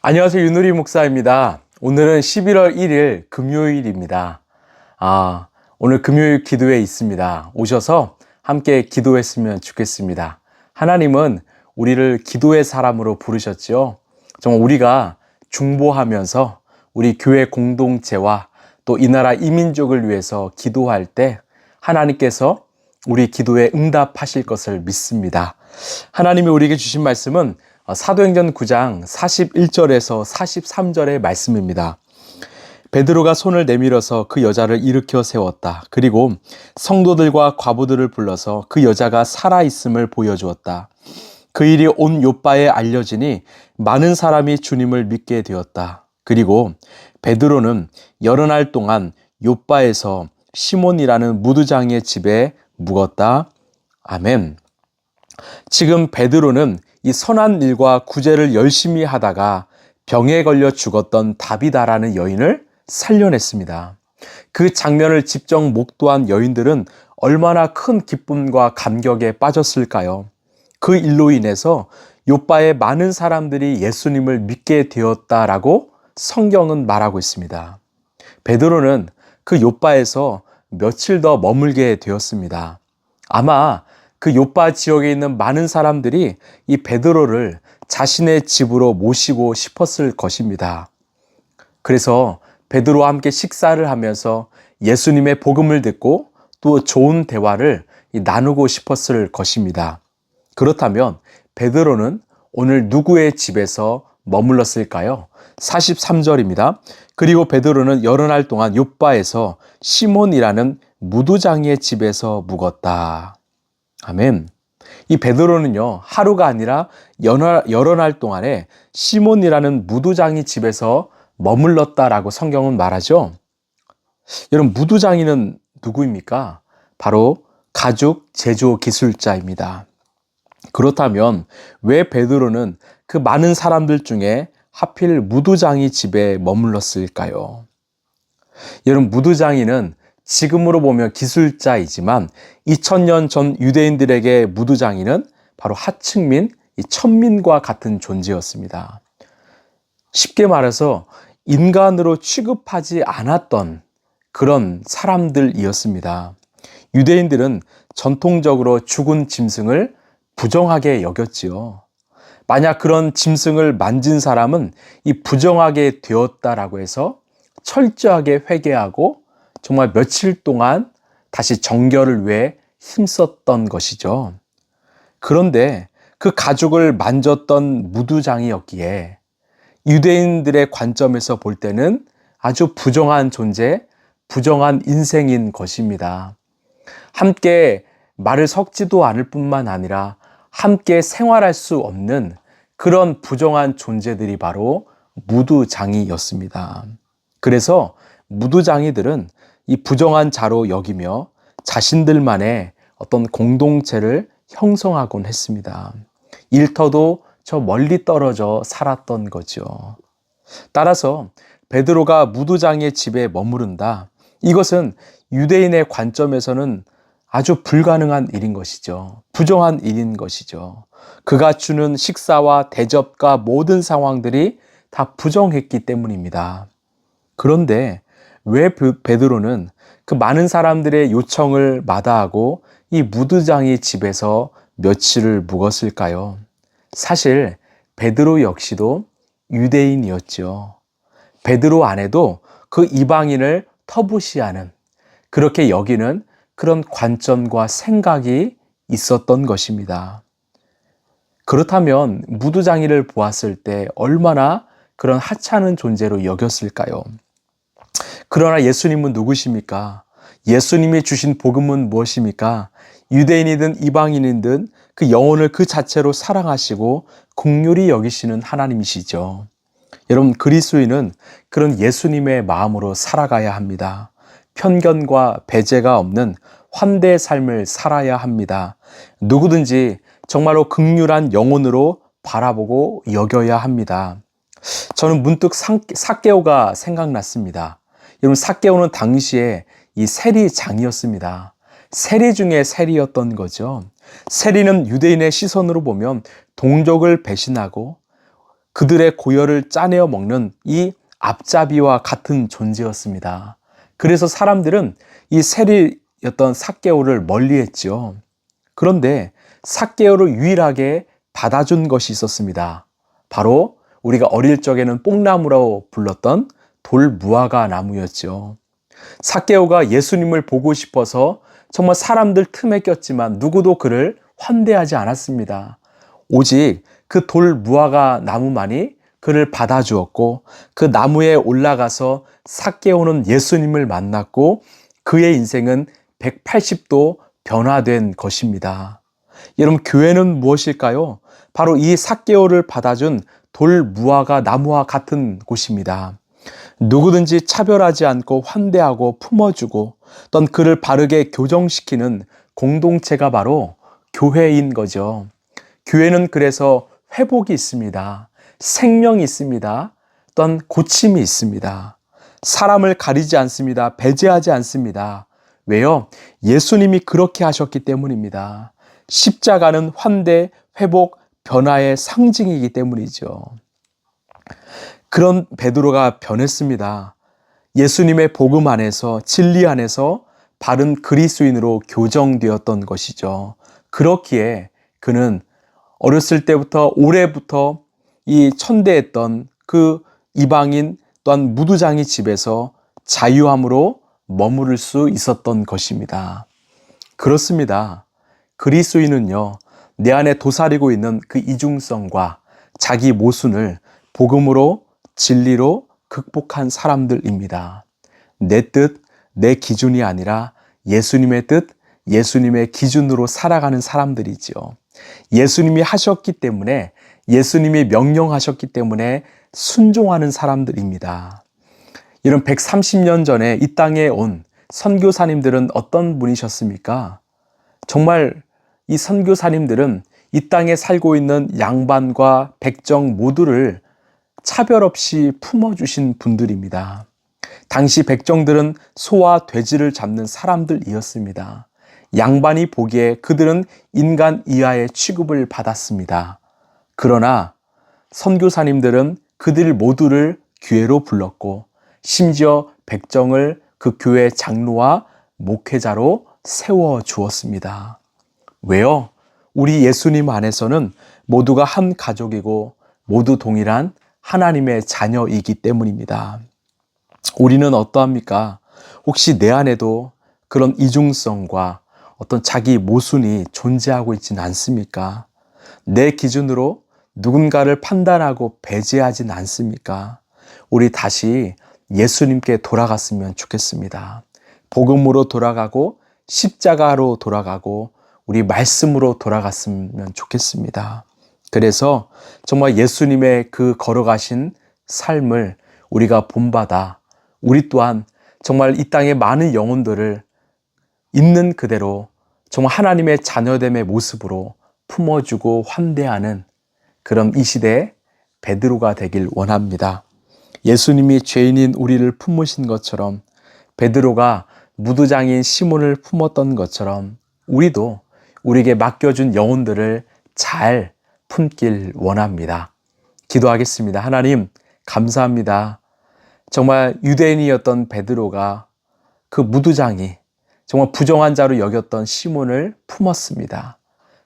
안녕하세요. 윤우리 목사입니다. 오늘은 11월 1일 금요일입니다. 아, 오늘 금요일 기도회 있습니다. 오셔서 함께 기도했으면 좋겠습니다. 하나님은 우리를 기도의 사람으로 부르셨죠. 정말 우리가 중보하면서 우리 교회 공동체와 또 이 나라 이민족을 위해서 기도할 때 하나님께서 우리 기도에 응답하실 것을 믿습니다. 하나님이 우리에게 주신 말씀은 사도행전 9장 41절에서 43절의 말씀입니다. 베드로가 손을 내밀어서 그 여자를 일으켜 세웠다. 그리고 성도들과 과부들을 불러서 그 여자가 살아 있음을 보여주었다. 그 일이 온 요바에 알려지니 많은 사람이 주님을 믿게 되었다. 그리고 베드로는 여러 날 동안 요바에서 시몬이라는 무두장의 집에 묵었다. 아멘. 지금 베드로는 이 선한 일과 구제를 열심히 하다가 병에 걸려 죽었던 다비다라는 여인을 살려냈습니다. 그 장면을 직접 목도한 여인들은 얼마나 큰 기쁨과 감격에 빠졌을까요? 그 일로 인해서 요바의 많은 사람들이 예수님을 믿게 되었다라고 성경은 말하고 있습니다. 베드로는 그 요바에서 며칠 더 머물게 되었습니다. 아마 그 요바 지역에 있는 많은 사람들이 이 베드로를 자신의 집으로 모시고 싶었을 것입니다. 그래서 베드로와 함께 식사를 하면서 예수님의 복음을 듣고 또 좋은 대화를 나누고 싶었을 것입니다. 그렇다면 베드로는 오늘 누구의 집에서 머물렀을까요? 43절입니다. 그리고 베드로는 여러 날 동안 요바에서 시몬이라는 무두장의 집에서 묵었다. 아멘. 이 베드로는요, 하루가 아니라 여러, 여러 날 동안에 시몬이라는 무두장이 집에서 머물렀다라고 성경은 말하죠. 여러분, 무두장이는 누구입니까? 바로 가죽 제조 기술자입니다. 그렇다면 왜 베드로는 그 많은 사람들 중에 하필 무두장이 집에 머물렀을까요? 여러분, 무두장이는 지금으로 보면 기술자이지만 2000년 전 유대인들에게 무두장이는 바로 하층민, 천민과 같은 존재였습니다. 쉽게 말해서 인간으로 취급하지 않았던 그런 사람들이었습니다. 유대인들은 전통적으로 죽은 짐승을 부정하게 여겼지요. 만약 그런 짐승을 만진 사람은 이 부정하게 되었다라고 해서 철저하게 회개하고 정말 며칠 동안 다시 정결을 위해 힘썼던 것이죠. 그런데 그 가죽을 만졌던 무두장이었기에 유대인들의 관점에서 볼 때는 아주 부정한 존재, 부정한 인생인 것입니다. 함께 말을 섞지도 않을 뿐만 아니라 함께 생활할 수 없는 그런 부정한 존재들이 바로 무두장이였습니다. 그래서 무두장이들은 이 부정한 자로 여기며 자신들만의 어떤 공동체를 형성하곤 했습니다. 일터도 저 멀리 떨어져 살았던 거죠. 따라서 베드로가 무두장의 집에 머무른다. 이것은 유대인의 관점에서는 아주 불가능한 일인 것이죠. 부정한 일인 것이죠. 그가 주는 식사와 대접과 모든 상황들이 다 부정했기 때문입니다. 그런데 왜 베드로는 그 많은 사람들의 요청을 마다하고 이 무드장의 집에서 며칠을 묵었을까요? 사실 베드로 역시도 유대인이었죠. 베드로 안에도 그 이방인을 터부시하는 그렇게 여기는 그런 관점과 생각이 있었던 것입니다. 그렇다면 무두장이를 보았을 때 얼마나 그런 하찮은 존재로 여겼을까요? 그러나 예수님은 누구십니까? 예수님이 주신 복음은 무엇입니까? 유대인이든 이방인이든 그 영혼을 그 자체로 사랑하시고 국률이 여기시는 하나님이시죠. 여러분 그리스도인은 그런 예수님의 마음으로 살아가야 합니다. 편견과 배제가 없는 환대의 삶을 살아야 합니다. 누구든지 정말로 극률한 영혼으로 바라보고 여겨야 합니다. 저는 문득 사개오가 생각났습니다. 여러분 사개오는 당시에 이 세리장이었습니다. 세리 중에 세리였던 거죠. 세리는 유대인의 시선으로 보면 동족을 배신하고 그들의 고열을 짜내어 먹는 이 앞잡이와 같은 존재였습니다. 그래서 사람들은 이 세리였던 삭개오를 멀리했죠. 그런데 삭개오를 유일하게 받아준 것이 있었습니다. 바로 우리가 어릴 적에는 뽕나무라고 불렀던 돌무화과 나무였죠. 삭개오가 예수님을 보고 싶어서 정말 사람들 틈에 꼈지만 누구도 그를 환대하지 않았습니다. 오직 그 돌무화과 나무만이 그를 받아주었고 그 나무에 올라가서 삭개오는 예수님을 만났고 그의 인생은 180도 변화된 것입니다. 여러분 교회는 무엇일까요? 바로 이 삭개오를 받아준 돌무화과 나무와 같은 곳입니다. 누구든지 차별하지 않고 환대하고 품어주고 또 그를 바르게 교정시키는 공동체가 바로 교회인 거죠. 교회는 그래서 회복이 있습니다. 생명이 있습니다. 또한 고침이 있습니다. 사람을 가리지 않습니다. 배제하지 않습니다. 왜요? 예수님이 그렇게 하셨기 때문입니다. 십자가는 환대, 회복, 변화의 상징이기 때문이죠. 그런 베드로가 변했습니다. 예수님의 복음 안에서 진리 안에서 바른 그리스인으로 교정되었던 것이죠. 그렇기에 그는 어렸을 때부터 올해부터 이 천대했던 그 이방인 또한 무두장이 집에서 자유함으로 머무를 수 있었던 것입니다. 그렇습니다. 그리스인은요, 내 안에 도사리고 있는 그 이중성과 자기 모순을 복음으로 진리로 극복한 사람들입니다. 내 뜻, 내 기준이 아니라 예수님의 뜻, 예수님의 기준으로 살아가는 사람들이지요. 예수님이 하셨기 때문에, 예수님이 명령하셨기 때문에 순종하는 사람들입니다. 이런 130년 전에 이 땅에 온 선교사님들은 어떤 분이셨습니까? 정말 이 선교사님들은 이 땅에 살고 있는 양반과 백정 모두를 차별 없이 품어주신 분들입니다. 당시 백정들은 소와 돼지를 잡는 사람들이었습니다. 양반이 보기에 그들은 인간 이하의 취급을 받았습니다. 그러나 선교사님들은 그들 모두를 교회로 불렀고 심지어 백정을 그 교회 장로와 목회자로 세워 주었습니다. 왜요? 우리 예수님 안에서는 모두가 한 가족이고 모두 동일한 하나님의 자녀이기 때문입니다. 우리는 어떠합니까? 혹시 내 안에도 그런 이중성과 어떤 자기 모순이 존재하고 있지는 않습니까? 내 기준으로 누군가를 판단하고 배제하진 않습니까? 우리 다시 예수님께 돌아갔으면 좋겠습니다. 복음으로 돌아가고 십자가로 돌아가고 우리 말씀으로 돌아갔으면 좋겠습니다. 그래서 정말 예수님의 그 걸어가신 삶을 우리가 본받아 우리 또한 정말 이 땅의 많은 영혼들을 있는 그대로 정말 하나님의 자녀됨의 모습으로 품어주고 환대하는 그런 이 시대의 베드로가 되길 원합니다. 예수님이 죄인인 우리를 품으신 것처럼 베드로가 무두장인 시몬을 품었던 것처럼 우리도 우리에게 맡겨준 영혼들을 잘 품길 원합니다. 기도하겠습니다. 하나님, 감사합니다. 정말 유대인이었던 베드로가 그 무두장이 정말 부정한 자로 여겼던 시몬을 품었습니다.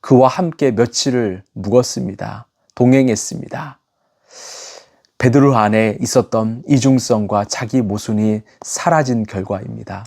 그와 함께 며칠을 묵었습니다. 동행했습니다. 베드로 안에 있었던 이중성과 자기 모순이 사라진 결과입니다.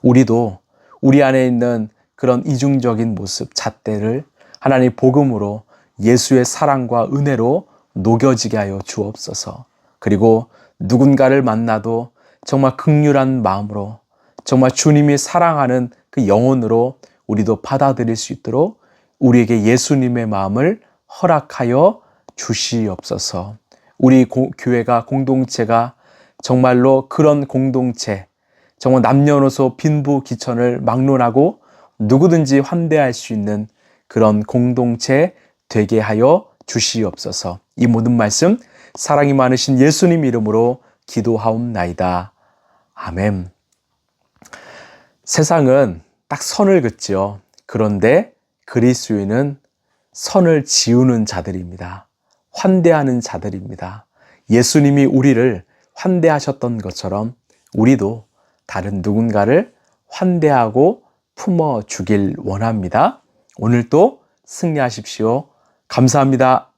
우리도 우리 안에 있는 그런 이중적인 모습, 잣대를 하나님 복음으로 예수의 사랑과 은혜로 녹여지게 하여 주옵소서. 그리고 누군가를 만나도 정말 극률한 마음으로 정말 주님이 사랑하는 그 영혼으로 우리도 받아들일 수 있도록 우리에게 예수님의 마음을 허락하여 주시옵소서. 우리 고, 교회가 공동체가 정말로 그런 공동체, 정말 남녀노소 빈부 기천을 막론하고 누구든지 환대할 수 있는 그런 공동체 되게 하여 주시옵소서. 이 모든 말씀 사랑이 많으신 예수님 이름으로 기도하옵나이다. 아멘. 세상은 딱 선을 긋지요. 그런데 그리스도인은 선을 지우는 자들입니다. 환대하는 자들입니다. 예수님이 우리를 환대하셨던 것처럼 우리도 다른 누군가를 환대하고 품어 주길 원합니다. 오늘도 승리하십시오. 감사합니다.